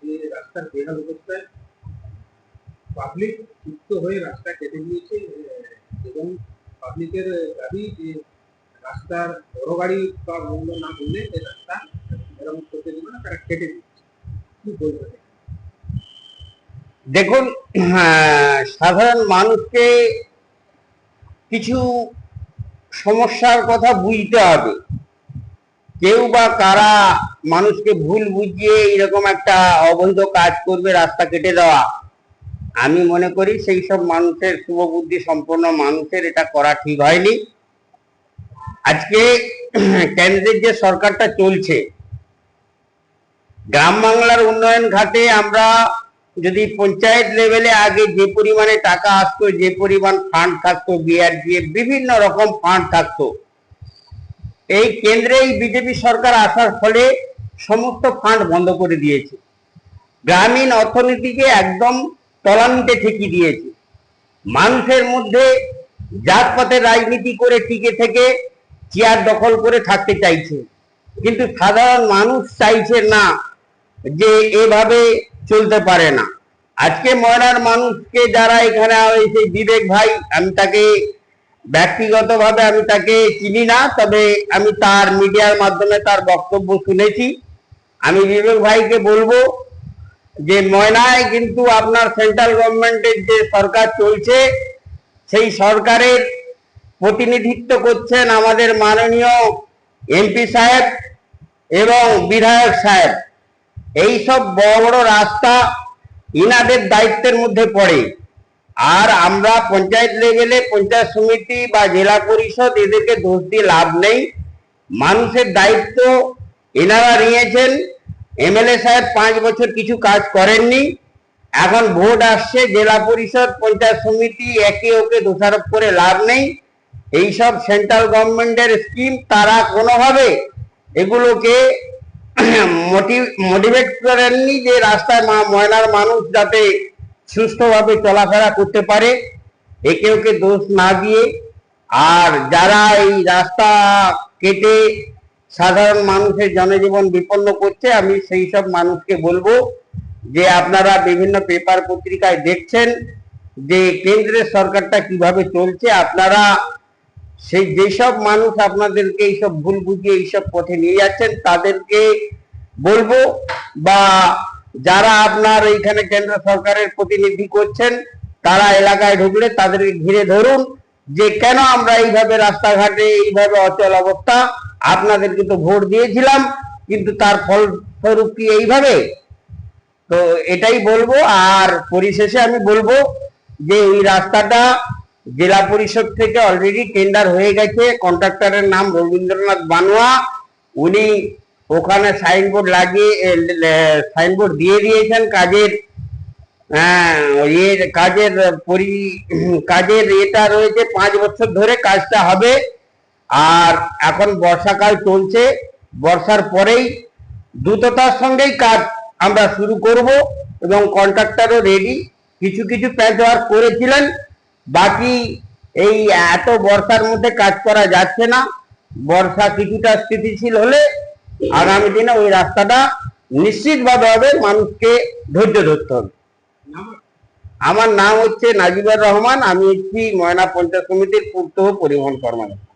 যে রাস্তার বেহাল অবস্থায় পাবলিক যুক্ত হয়ে রাস্তা কেটে দিয়েছে এবং পাবলিকের দাবি যে রাস্তার বড় গাড়ি বা না রাস্তা মেরামত করতে দেবে না তারা কেটে দিচ্ছে কি দেখুন হ্যাঁ, সাধারণ মানুষকে কিছু সমস্যার কথা বুঝতে হবে। কেউ বা কারা মানুষকে ভুল বুঝিয়ে এরকম একটা অবৈধ কাজ করবে রাস্তা কেটে দেওয়া, আমি মনে করি সেই সব মানুষের শুভবুদ্ধি সম্পন্ন মানুষের এটা করা ঠিক হয়নি। আজকে কেন্দ্রের যে সরকারটা চলছে, গ্রাম বাংলার উন্নয়ন ঘাটে আমরা যদি পঞ্চায়েত লেভেলে আগে যে পরিমাণে টাকা আসতো, যে পরিমাণ ফান্ড থাকতো বিআরডিএফ বিভিন্ন রকম ফান্ড থাকতো এই কেন্দ্রে এই বিজেপি সরকার আসার ফলে সমস্ত ফান্ড বন্ধ করে দিয়েছে। গ্রামীণ অর্থনীতিকে একদম তলানিতে ঠেকিয়ে দিয়েছে। মানুষের মধ্যে জাতপাতের রাজনীতি করে টিকে থেকে চেয়ার দখল করে থাকতে চাইছে। কিন্তু সাধারণ মানুষ চাইছে না যে এভাবে চলতে পারে না। আজকে ময়নার মানুষকে যারা এখানে বিবেক ভাই, আমি তাকে ব্যক্তিগতভাবে আমি তাকে চিনি না, তবে আমি তার মিডিয়ার মাধ্যমে তার বক্তব্য শুনেছি। আমি বিবেক ভাইকে বলব যে, ময়নায় কিন্তু আপনার সেন্ট্রাল গভর্নমেন্টের যে সরকার চলছে, সেই সরকারের প্রতিনিধিত্ব করছেন আমাদের মাননীয় এমপি সাহেব এবং বিধায়ক সাহেব। এই সব বড় বড় রাস্তা ইনাদের দায়িত্বের মধ্যে পড়ে। আর আমরা পঞ্চায়েত লেভেলে পঞ্চায়েত সমিতি বা জেলা পরিষদ এদেরকে দোষ দিয়ে লাভ নেই। মানুষের দায়িত্ব এনারা নিয়েছেন। এমএলএ সাহেব পাঁচ বছর কিছু কাজ করেননি। এখন ভোট আসছে, জেলা পরিষদ, পঞ্চায়েত সমিতি একে ওকে দোষারোপ করে লাভ নেই। এইসব সেন্ট্রাল গভর্নমেন্টের স্কিম, তারা কোনোভাবে এগুলোকে মোটিভেট করেননি যে রাস্তায় ময়নার মানুষ যাতে সুস্থভাবে চলাফেরা করতে পারে, একে ওকে দোষ না দিয়ে। আর যারা এই রাস্তা কেটে সাধারণ মানুষের জনজীবন বিপন্ন করছে, আমি সেই সব মানুষকে বলব যে আপনারা বিভিন্ন পেপার পত্রিকায় দেখছেন যে কেন্দ্রের সরকারটা কীভাবে চলছে। আপনারা সেই যেসব মানুষ আপনাদেরকে এইসব ভুল বুঝিয়ে এইসব পথে নিয়ে যাচ্ছেন, তাদেরকে বলব বা যারা আপনার এইখানে কেন্দ্র সরকারের প্রতিনিধি করছেন, তারা এলাকায় ঢুকলে তাদেরকে ঘিরে ধরুন যে কেন আমরা এইভাবে রাস্তাঘাটে এইভাবে অচল অবস্থা। আপনাদেরকে তো ভোট দিয়েছিলাম, কিন্তু তার ফলস্বরূপ কি এইভাবে? তো এটাই বলব, আর পরিশেষে আমি বলব যে ওই রাস্তাটা জেলা পরিষদ থেকে অলরেডি টেন্ডার হয়ে গেছে। কন্ট্রাক্টরের নাম রবীন্দ্রনাথ বানোয়া। উনি ওখানে সাইনবোর্ড লাগিয়ে সাইনবোর্ড দিয়ে দিয়েছেন কাজের হ্যাঁ এর কাজের পরি, কাজের এটা রয়েছে পাঁচ বছর ধরে কাজটা হবে। আর এখন বর্ষাকাল চলছে, বর্ষার পরেই দ্রুততার সঙ্গেই কাজ আমরা শুরু করব এবং কন্ট্রাক্টরও রেডি কিছু কিছু প্যাচ ওয়ার্ক করেছিলেন, বাকি এই এত বর্ষার মধ্যে কাজ করা যাচ্ছে না। বর্ষা কিছুটা স্থিতিশীল হলে আগামী দিনে ওই রাস্তাটা নিশ্চিত ভাবে মানুষকে ধৈর্য ধরতে হবে। আমার নাম হচ্ছে নাজিবুর রহমান, আমি একটি ময়না পঞ্চায়েত সমিতির পূর্ত পরিবহন কর্মকর্তা।